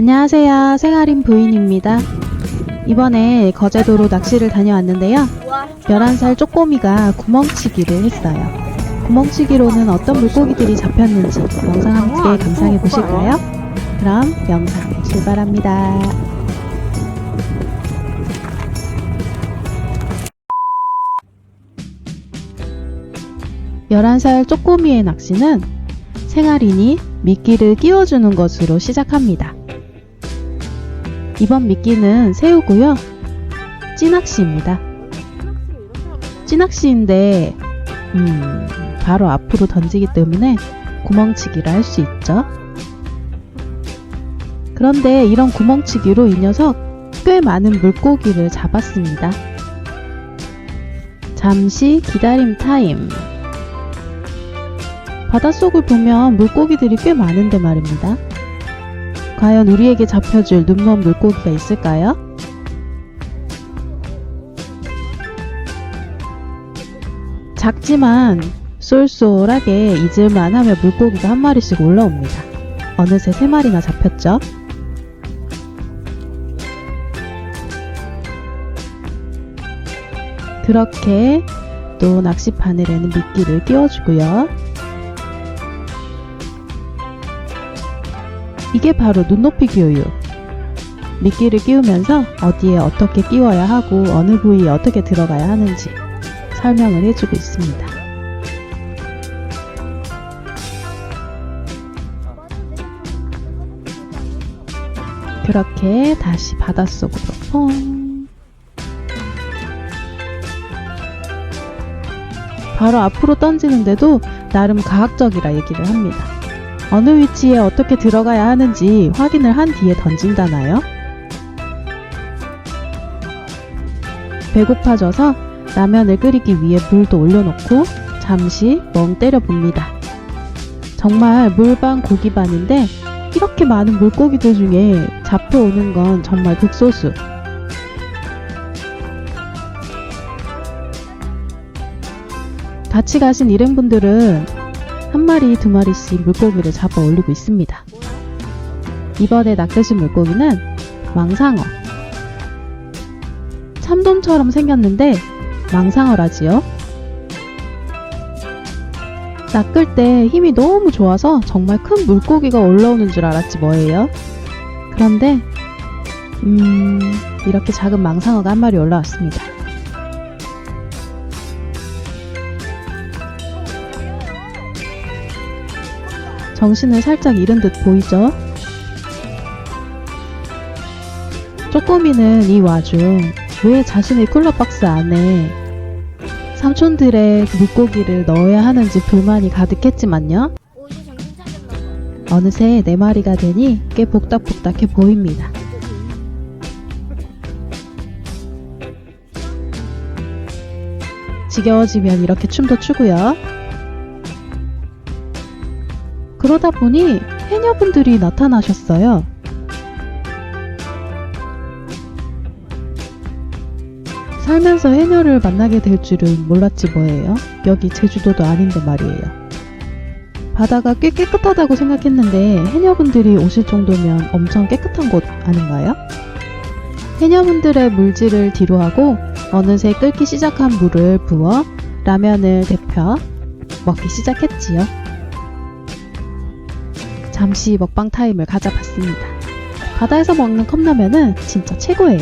안녕하세요. 생아린 부인입니다. 이번에 거제도로 낚시를 다녀왔는데요. 11살 쪼꼬미가 구멍치기를 했어요. 구멍치기로는 어떤 물고기들이 잡혔는지 영상 함께 감상해 보실까요? 그럼 영상 출발합니다. 열한 살 쪼꼬미의 낚시는 생아린이 미끼를 끼워주는 것으로 시작합니다. 이번 미끼는 새우고요. 찌낚시입니다. 찌낚시인데 음, 바로 앞으로 던지기 때문에 구멍치기를 할 수 있죠. 그런데 이런 구멍치기로 이 녀석 꽤 많은 물고기를 잡았습니다. 잠시 기다림 타임. 바닷속을 보면 물고기들이 꽤 많은데 말입니다. 과연 우리에게 잡혀줄 눈먼 물고기가 있을까요? 작지만 쏠쏠하게 잊을만 하며 물고기가 한 마리씩 올라옵니다. 어느새 세 마리나 잡혔죠? 그렇게 또 낚시 바늘에는 미끼를 끼워주고요. 이게 바로 눈높이 교육. 미끼를 끼우면서 어디에 어떻게 끼워야 하고 어느 부위에 어떻게 들어가야 하는지 설명을 해주고 있습니다. 그렇게 다시 바닷속으로 퐁. 바로 앞으로 던지는데도 나름 과학적이라 얘기를 합니다. 어느 위치에 어떻게 들어가야 하는지 확인을 한 뒤에 던진다나요? 배고파져서 라면을 끓이기 위해 물도 올려놓고 잠시 멍 때려 봅니다. 정말 물반 고기반인데 이렇게 많은 물고기들 중에 잡혀오는 건 정말 극소수. 같이 가신 일행분들은 한 마리, 두 마리씩 물고기를 잡아 올리고 있습니다. 이번에 낚으신 물고기는 망상어. 참돔처럼 생겼는데 망상어라지요. 낚을 때 힘이 너무 좋아서 정말 큰 물고기가 올라오는 줄 알았지 뭐예요. 그런데 음 이렇게 작은 망상어가 한 마리 올라왔습니다. 정신을 살짝 잃은 듯 보이죠? 쪼꼬미는 이 와중 왜 자신의 쿨러박스 안에 삼촌들의 물고기를 넣어야 하는지 불만이 가득했지만요. 어느새 네 마리가 되니 꽤 복닥복닥해 보입니다. 지겨워지면 이렇게 춤도 추고요. 그러다 보니 해녀분들이 나타나셨어요. 살면서 해녀를 만나게 될 줄은 몰랐지 뭐예요. 여기 제주도도 아닌데 말이에요. 바다가 꽤 깨끗하다고 생각했는데 해녀분들이 오실 정도면 엄청 깨끗한 곳 아닌가요? 해녀분들의 물질을 뒤로하고 어느새 끓기 시작한 물을 부어 라면을 데펴 먹기 시작했지요. 잠시 먹방 타임을 가져봤습니다. 바다에서 먹는 컵라면은 진짜 최고예요.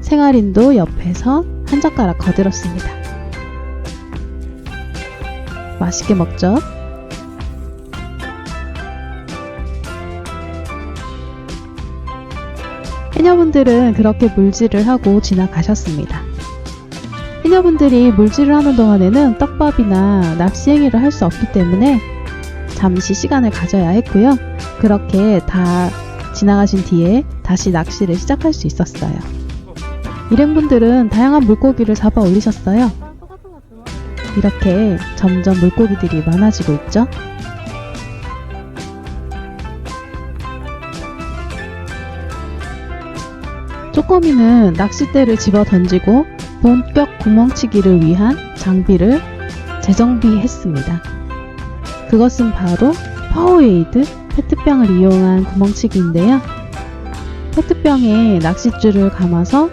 생활인도 옆에서 한 젓가락 거들었습니다. 맛있게 먹죠? 해녀분들은 그렇게 물질을 하고 지나가셨습니다. 해녀분들이 물질을 하는 동안에는 떡밥이나 낚시 행위를 할 수 없기 때문에 잠시 시간을 가져야 했고요. 그렇게 다 지나가신 뒤에 다시 낚시를 시작할 수 있었어요. 일행분들은 다양한 물고기를 잡아 올리셨어요. 이렇게 점점 물고기들이 많아지고 있죠. 쪼꼬미는 낚싯대를 집어 던지고 본격 구멍치기를 위한 장비를 재정비했습니다. 그것은 바로 파워에이드 페트병을 이용한 구멍치기인데요. 페트병에 낚싯줄을 감아서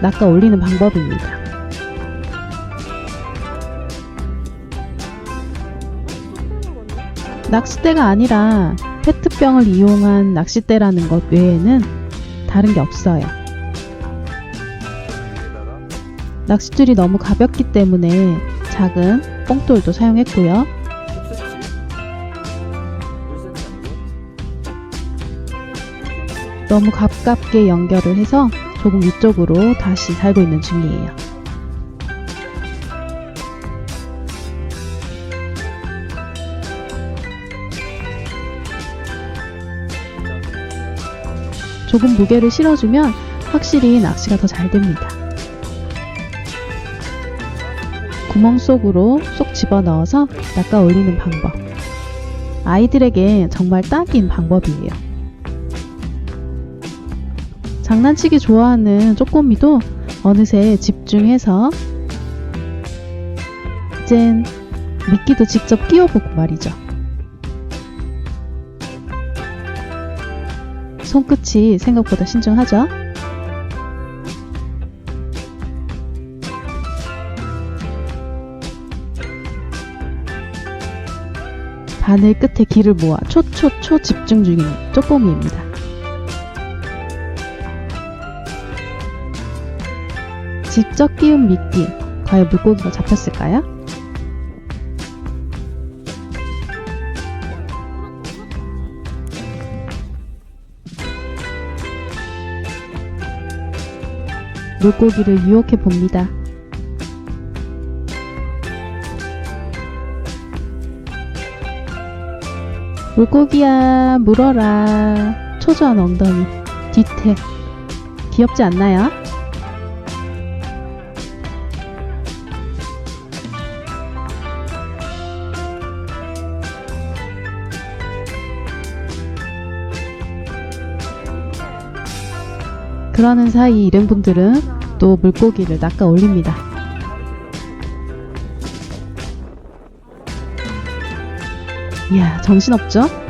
낚아 올리는 방법입니다. 낚싯대가 아니라 페트병을 이용한 낚싯대라는 것 외에는 다른 게 없어요. 낚싯줄이 너무 가볍기 때문에 작은 뽕돌도 사용했고요. 10cm 1cm 아니고 너무 가깝게 연결을 해서 조금 위쪽으로 다시 달고 있는 중이에요. 조금 무게를 실어주면 확실히 낚시가 더 잘 됩니다. 구멍 속으로 쏙 집어넣어서 낚아 올리는 방법. 아이들에게 정말 딱인 방법이에요. 장난치기 좋아하는 쪼꼬미도 어느새 집중해서 이젠 미끼도 직접 끼워보고 말이죠. 손끝이 생각보다 신중하죠? 바늘 끝에 기를 모아 초초초 집중 중인 쪼꼬미입니다. 직접 끼운 미끼, 과연 물고기가 잡혔을까요? 물고기를 유혹해 봅니다. 물고기야, 물어라. 초조한 엉덩이, 뒤태. 귀엽지 않나요? 그러는 사이 일행분들은 또 물고기를 낚아 올립니다. 이야, 정신없죠?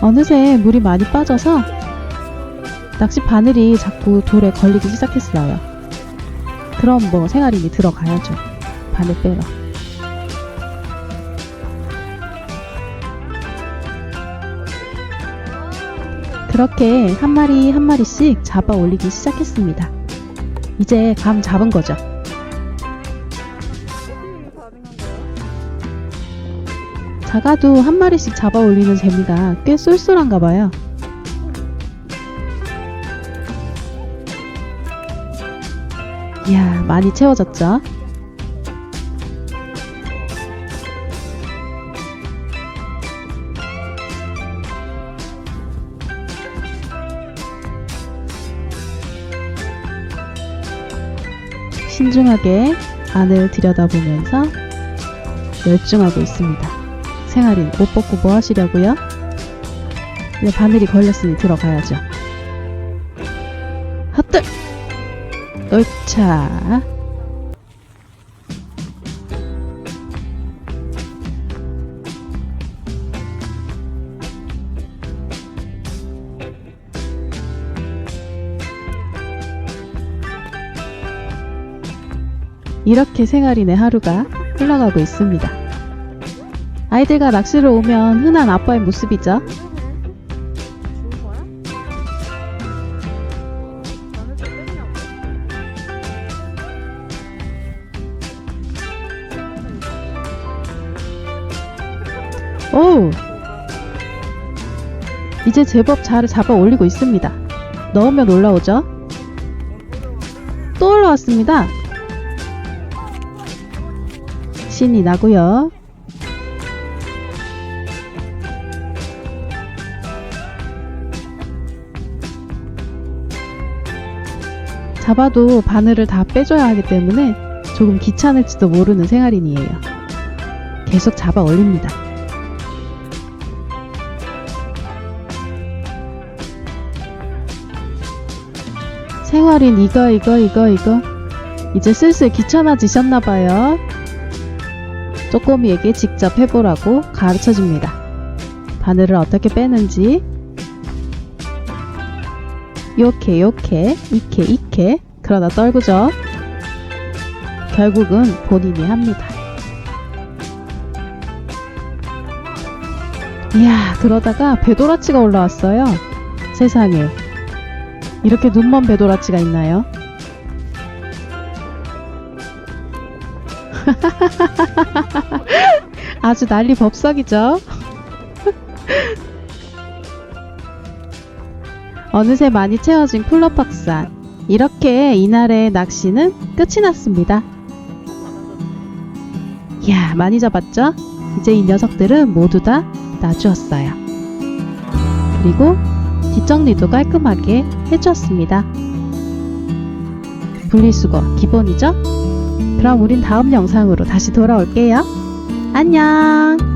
어느새 물이 많이 빠져서 낚시 바늘이 자꾸 돌에 걸리기 시작했어요. 그럼 뭐 생활인이 들어가야죠. 바늘 빼러. 그렇게 한 마리 한 마리씩 잡아 올리기 시작했습니다. 이제 감 잡은 거죠. 작아도 한 마리씩 잡아 올리는 재미가 꽤 쏠쏠한가 봐요. 이야, 많이 채워졌죠? 신중하게 안을 들여다보면서 열중하고 있습니다. 생활인 옷 벗고 뭐 하시려고요? 이제 바늘이 걸렸으니 들어가야죠. 헛들! 옳차. 이렇게 생활인의 하루가 흘러가고 있습니다. 아이들과 낚시를 오면 흔한 아빠의 모습이죠. 오! 이제 제법 잘 잡아 올리고 있습니다. 넣으면 올라오죠? 또 올라왔습니다. 신이 나고요. 잡아도 바늘을 다 빼줘야 하기 때문에 조금 귀찮을지도 모르는 생활인이에요. 계속 잡아 올립니다. 생활인 이거 이거 이거 이거 이제 슬슬 귀찮아지셨나봐요. 쪼꼬미에게 직접 해보라고 가르쳐 줍니다. 바늘을 어떻게 빼는지 요케 요케 이케 이케 그러다 떨구죠. 결국은 본인이 합니다. 이야 그러다가 배도라치가 올라왔어요. 세상에 이렇게 눈먼 배도라치가 있나요? 아주 난리 법석이죠. 어느새 많이 채워진 쿨러박산. 이렇게 이날의 낚시는 끝이 났습니다. 이야, 많이 잡았죠? 이제 이 녀석들은 모두 다 놔주었어요. 그리고 뒷정리도 깔끔하게 해주었습니다. 분리수거 기본이죠? 그럼 우린 다음 영상으로 다시 돌아올게요. 안녕!